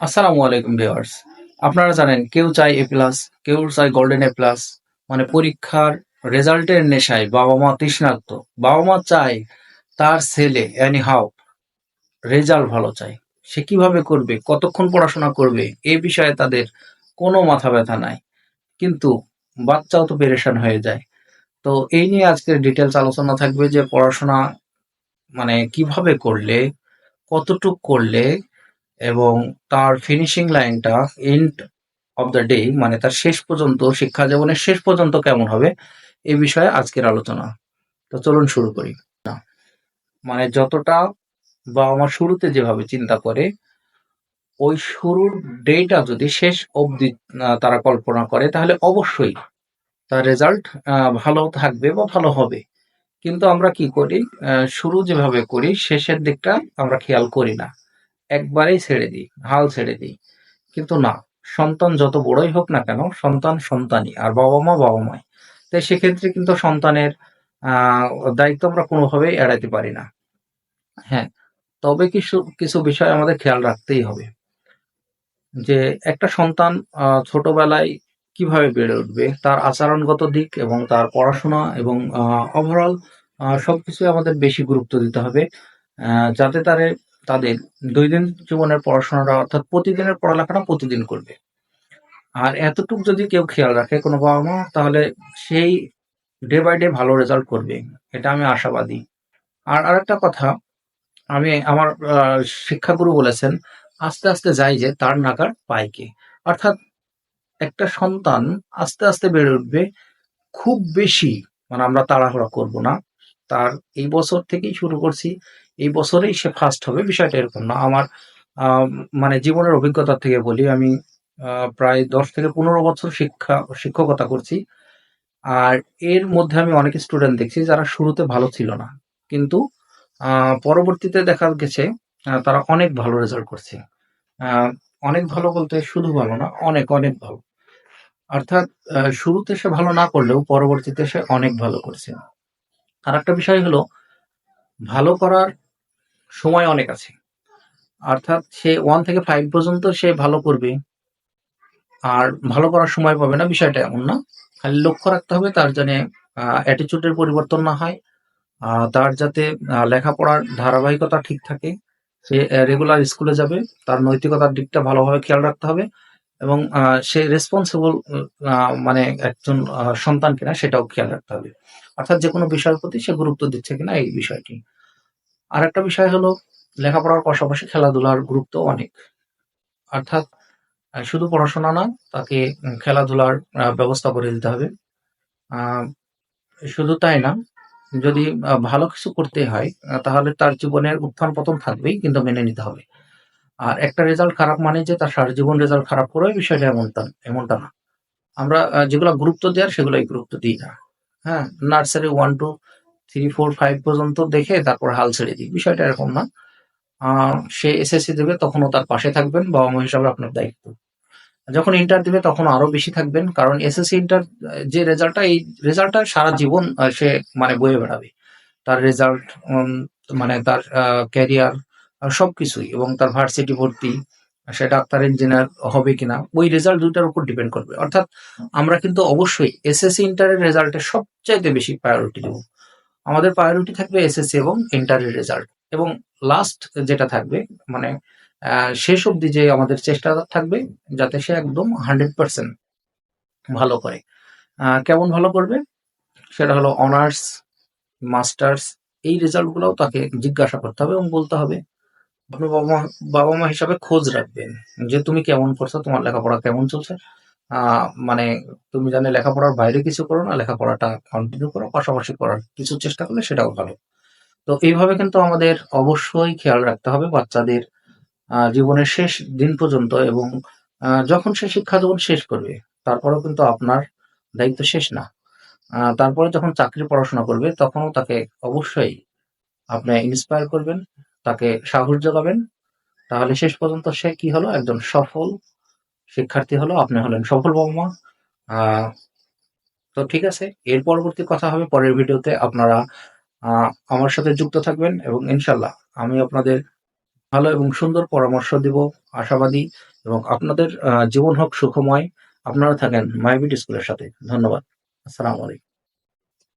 আসসালামু আলাইকুম ভিউয়ার্স। আপনারা জানেন, কেউ চায় এ প্লাস কেউ চায় গোল্ডেন এ প্লাস মানে পরীক্ষার রেজাল্টের নেশায় বাবা মা তৃষ্ণার্ত। বাবা মা চায় তার ছেলে অ্যানি হাও রেজাল্ট ভালো চাই সে কীভাবে করবে, কতক্ষণ পড়াশোনা করবে, এ বিষয়ে তাদের কোনো মাথা ব্যথা নাই। কিন্তু বাচ্চাও তো পেরেশান হয়ে যায়। তো এই নিয়ে আজকের ডিটেলস আলোচনা থাকবে যে পড়াশোনা মানে কীভাবে করলে, কতটুক করলে এবং তার ফিনিশিং লাইনটা এন্ড অফ দ্য ডে মানে তার শেষ পর্যন্ত, শিক্ষা জীবনের শেষ পর্যন্ত কেমন হবে এই বিষয়ে আজকের আলোচনা। তো চলুন শুরু করি। না মানে যতটা বাবা মা শুরুতে যেভাবে চিন্তা করে, ওই শুরুর ডেটা যদি শেষ অবধি তারা কল্পনা করে, তাহলে অবশ্যই তার রেজাল্ট ভালো থাকবে বা ভালো হবে। কিন্তু আমরা কি করি? শুরু যেভাবে করি, শেষের দিকটা আমরা খেয়াল করি না। একবারেই ছেড়ে দিই, হাল ছেড়ে দিই। কিন্তু না, সন্তান যত বড়ই হোক না কেন, সন্তান সন্তানই, আর বাবা মা বাবা মাই। তাই সেক্ষেত্রে কিন্তু সন্তানের দায়িত্ব আমরা কোনোভাবেই এড়াইতে পারি না। হ্যাঁ তবে কিছু কিছু বিষয় আমাদের খেয়াল রাখতেই হবে। যে একটা সন্তান ছোটবেলায় কীভাবে বেড়ে উঠবে, তার আচরণগত দিক এবং তার পড়াশোনা এবং ওভারঅল সবকিছু আমাদের বেশি গুরুত্ব দিতে হবে। যাতে তারে তাদের দৈনন্দিন জীবনের পড়াশোনাটা অর্থাৎ প্রতিদিনের পড়ালেখাটা প্রতিদিন করবে। আর এতটুকু যদি কেউ খেয়াল রাখে কোনো বাবা মা, তাহলে সেই ডে বাই ডে ভালো রেজাল্ট করবে। এটা আমি আশাবাদী। আর আরেকটা কথা, আমি আমার শিক্ষাগুরু বলেছেন, আস্তে আস্তে যাই যে তার নাগার পাইকে অর্থাৎ একটা সন্তান আস্তে আস্তে বেড়ে উঠবে, খুব বেশি মানে আমরা তাড়াহুড়া করব না। তার এই বছর থেকেই শুরু করছি। এই বছরেই সে ফার্স্ট হবে, বিষয়টা এরকম না। আমার মানে জীবনের অভিজ্ঞতা থেকে বলি, আমি প্রায় দশ থেকে পনেরো বছর শিক্ষা, শিক্ষকতা করছি। আর এর মধ্যে আমি অনেক স্টুডেন্ট দেখছি যারা শুরুতে ভালো ছিল না। কিন্তু পরবর্তীতে দেখা গেছে তারা অনেক ভালো রেজাল্ট করছে। অনেক ভালো বলতে শুধু ভালো না, অনেক অনেক ভালো। অর্থাৎ শুরুতে সে ভালো না করলেও পরবর্তীতে সে অনেক ভালো করছে। আর একটা বিষয় হলো, ভালো করার সময় অনেক আছে। অর্থাৎ সে ওয়ান থেকে ফাইভ পর্যন্ত সে ভালো করবে, আর ভালো করার সময় পাবে না, বিষয়টা এমন না। খালি লক্ষ্য রাখতে হবে তার জন্য অ্যাটিচিউডের পরিবর্তন না হয় তার যাতে লেখাপড়ার ধারাবাহিকতা ঠিক থাকে। সে রেগুলার স্কুলে যাবে, তার নৈতিকতার দিকটা ভালোভাবে খেয়াল রাখতে হবে। এবং সে রেসপন্সিবল মানে একজন সন্তান কিনা সেটাও খেয়াল রাখতে হবে। অর্থাৎ যে কোনো বিষয়ের প্রতি সে গুরুত্ব দিচ্ছে কিনা এই বিষয়টি। আর একটা বিষয় হলো, লেখাপড়ার পাশাপাশি খেলাধুলার গুরুত্ব অনেক। অর্থাৎ শুধু পড়াশোনা না তাকে খেলাধুলার ব্যবস্থা করে দিতে হবে। শুধু তাই না, যদি ভালো কিছু করতে হয়, তাহলে তার জীবনের উত্থান পতন থাকবেই, কিন্তু মেনে নিতে হবে। আর একটা রেজাল্ট খারাপ মানে যে তার সারা জীবন রেজাল্ট খারাপ করবে বিষয়টা এমনটা এমনটা না। আমরা যেগুলো গুরুত্ব দেওয়ার সেগুলোই গুরুত্ব দিই না। হ্যাঁ nursery one two three four five পর্যন্ত দেখে তারপর হাল ছেড়ে দিই। বিষয়টা এরকম না। সে এসএসসি দেবে তখনও তার পাশে থাকবেন বাবা মা হিসাবে আপনার দায়িত্ব। যখন ইন্টার দিবে তখন আরও বেশি থাকবেন, কারণ এসএসসি ইন্টার যে রেজাল্টটা এই রেজাল্টটা সারা জীবন সে মানে বয়ে বেড়াবে। তার রেজাল্ট মানে তার ক্যারিয়ার সবকিছুই এবং তার ভার্সিটি ভর্তি, সে ডাক্তার ইঞ্জিনিয়ার হবে কিনা, ওই রেজাল্ট দুইটার উপর ডিপেন্ড করবে। অর্থাৎ আমরা কিন্তু অবশ্যই এসএসসি ইন্টারের রেজাল্টে সবচাইতে বেশি প্রায়োরিটি দেবো। আমাদের প্রায়োরিটি থাকবে এসএসসি এবং ইন্টারের রেজাল্ট এবং লাস্ট যেটা থাকবে মানে শেষ অবধি যে আমাদের চেষ্টা থাকবে, যাতে সে একদম হান্ড্রেড পার্সেন্ট ভালো করে। কেমন ভালো করবে? সেটা হলো অনার্স মাস্টার্স এই রেজাল্টগুলোও তাকে জিজ্ঞাসা করতে হবে এবং বলতে হবে আপনি বাবা মা বাবা মা হিসাবে খোঁজ রাখবেন যে তুমি কেমন করছ, তোমার লেখাপড়া কেমন চলছে। মানে তুমি জানে লেখাপড়ার বাইরে কিছু করো না, লেখাপড়াটা কন্টিনিউ করো, পাশাপাশি করার কিছু চেষ্টা করলে সেটাও ভালো। তো এইভাবে কিন্তু আমাদের অবশ্যই খেয়াল রাখতে হবে বাচ্চাদের জীবনের শেষ দিন পর্যন্ত এবং যখন সে শিক্ষা জীবন শেষ করবে, তারপরেও কিন্তু আপনার দায়িত্ব শেষ না। তারপরে যখন চাকরি পড়াশোনা করবে, তখনও তাকে অবশ্যই আপনি ইন্সপায়ার করবেন। তাকে সাহস যোগাবেন। তাহলে শেষ পর্যন্ত সে কি হলো? একজন সফল শিক্ষার্থী হলো। আপনি হলেন সফল বাবা তো ঠিক আছে। এর পরবর্তী কথা হবে পরের ভিডিওতে। আপনারা আমার সাথে যুক্ত থাকবেন এবং ইনশাল্লাহ আমি আপনাদের ভালো এবং সুন্দর পরামর্শ দিব, আশাবাদী এবং আপনাদের জীবন হোক সুখময়। আপনারা থাকেন মাইবিট স্কুলের সাথে। ধন্যবাদ। আসসালামু আলাইকুম।